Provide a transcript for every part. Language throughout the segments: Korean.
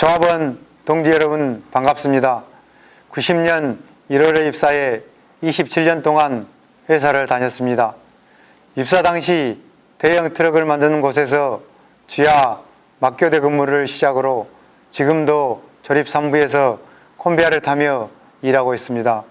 조합원 동지 여러분 반갑습니다. 90년 1월에 입사해 27년 동안 회사를 다녔습니다. 입사 당시 대형 트럭을 만드는 곳에서 주야 막교대 근무를 시작으로 지금도 조립 3부에서 콤비아를 타며 일하고 있습니다.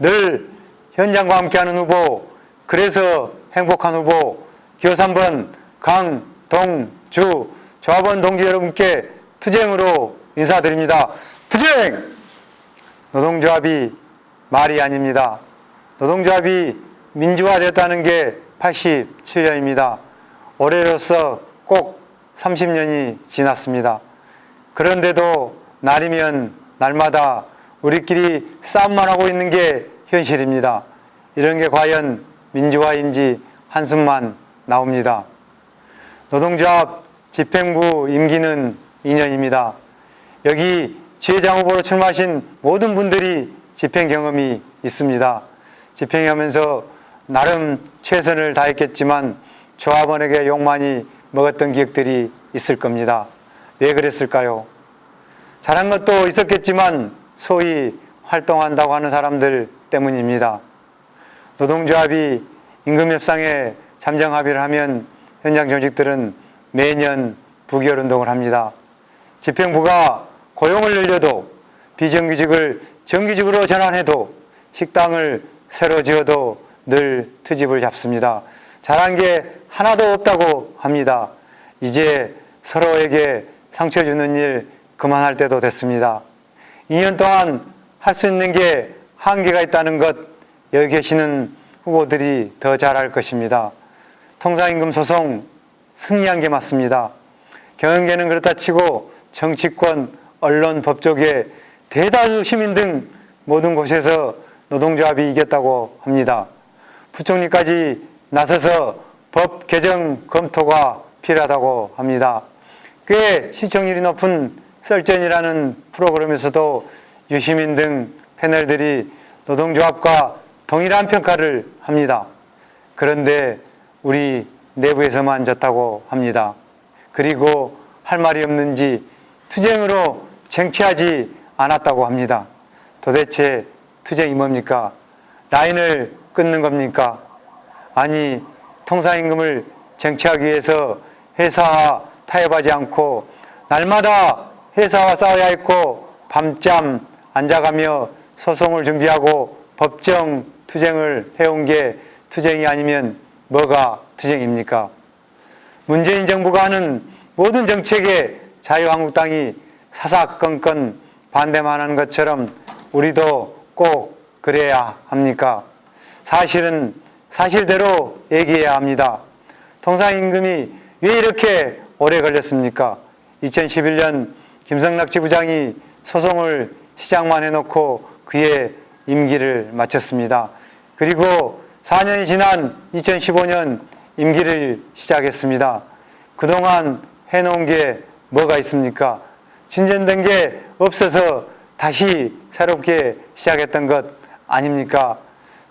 늘 현장과 함께하는 후보, 그래서 행복한 후보, 기호 3번 강동주 조합원 동지 여러분께 투쟁으로 인사드립니다. 투쟁! 노동조합이 말이 아닙니다. 노동조합이 민주화됐다는 게 87년입니다. 올해로서 꼭 30년이 지났습니다. 그런데도 날이면 날마다 우리끼리 싸움만 하고 있는 게 현실입니다. 이런 게 과연 민주화인지 한숨만 나옵니다. 노동조합 집행부 임기는 2년입니다. 여기 지회장 후보로 출마하신 모든 분들이 집행 경험이 있습니다. 집행하면서 나름 최선을 다했겠지만 조합원에게 욕 많이 먹었던 기억들이 있을 겁니다. 왜 그랬을까요? 잘한 것도 있었겠지만 소위 활동한다고 하는 사람들 때문입니다. 노동조합이 임금협상에 잠정 합의를 하면 현장 조직들은 매년 부결 운동을 합니다. 집행부가 고용을 늘려도 비정규직을 정규직으로 전환해도 식당을 새로 지어도 늘 트집을 잡습니다. 잘한 게 하나도 없다고 합니다. 이제 서로에게 상처 주는 일 그만할 때도 됐습니다. 2년 동안 할 수 있는 게 한계가 있다는 것 여기 계시는 후보들이 더 잘할 것입니다. 통상임금 소송 승리한 게 맞습니다. 경영계는 그렇다 치고 정치권, 언론, 법조계, 대다수 시민 등 모든 곳에서 노동조합이 이겼다고 합니다. 부총리까지 나서서 법 개정 검토가 필요하다고 합니다. 꽤 시청률이 높은 썰전이라는 프로그램에서도 유시민 등 패널들이 노동조합과 동일한 평가를 합니다. 그런데 우리 내부에서만 졌다고 합니다. 그리고 할 말이 없는지 투쟁으로 쟁취하지 않았다고 합니다. 도대체 투쟁이 뭡니까? 라인을 끊는 겁니까? 아니, 통상임금을 쟁취하기 위해서 회사와 타협하지 않고 날마다 회사와 싸워야 했고 밤잠 앉아가며 소송을 준비하고 법정 투쟁을 해온 게 투쟁이 아니면 뭐가 투쟁입니까? 문재인 정부가 하는 모든 정책에 자유한국당이 사사건건 반대만 하는 것처럼 우리도 꼭 그래야 합니까? 사실은 사실대로 얘기해야 합니다. 통상임금이 왜 이렇게 오래 걸렸습니까? 2011년 김성락 지부장이 소송을 시작만 해놓고 그의 임기를 마쳤습니다. 그리고 4년이 지난 2015년 임기를 시작했습니다. 그동안 해놓은 게 뭐가 있습니까? 진전된 게 없어서 다시 새롭게 시작했던 것 아닙니까?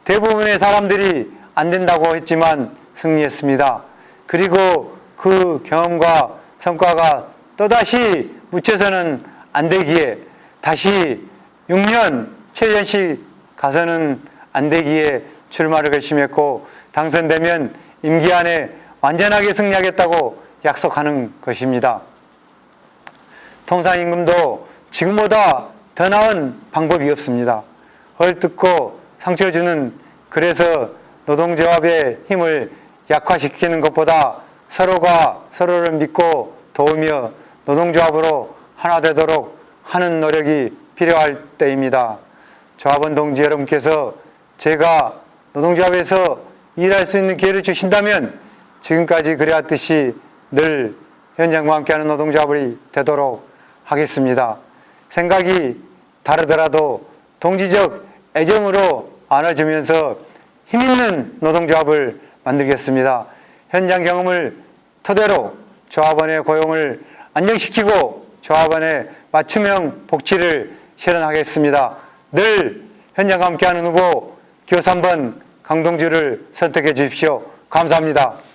대부분의 사람들이 안 된다고 했지만 승리했습니다. 그리고 그 경험과 성과가 또다시 묻혀서는 안 되기에 다시 6년 7년씩 가서는 안 되기에 출마를 결심했고 당선되면 임기 안에 완전하게 승리하겠다고 약속하는 것입니다. 통상임금도 지금보다 더 나은 방법이 없습니다. 헐뜯고 상처 주는 그래서 노동조합의 힘을 약화시키는 것보다 서로가 서로를 믿고 도우며 노동조합으로 하나 되도록 하는 노력이 필요할 때입니다. 조합원 동지 여러분께서 제가 노동조합에서 일할 수 있는 기회를 주신다면 지금까지 그래왔듯이 늘 현장과 함께하는 노동조합이 되도록 하겠습니다. 생각이 다르더라도 동지적 애정으로 안아주면서 힘있는 노동조합을 만들겠습니다. 현장 경험을 토대로 조합원의 고용을 안정시키고 조합원의 맞춤형 복지를 실현하겠습니다. 늘 현장과 함께하는 후보 기호 3번 강동주를 선택해 주십시오. 감사합니다.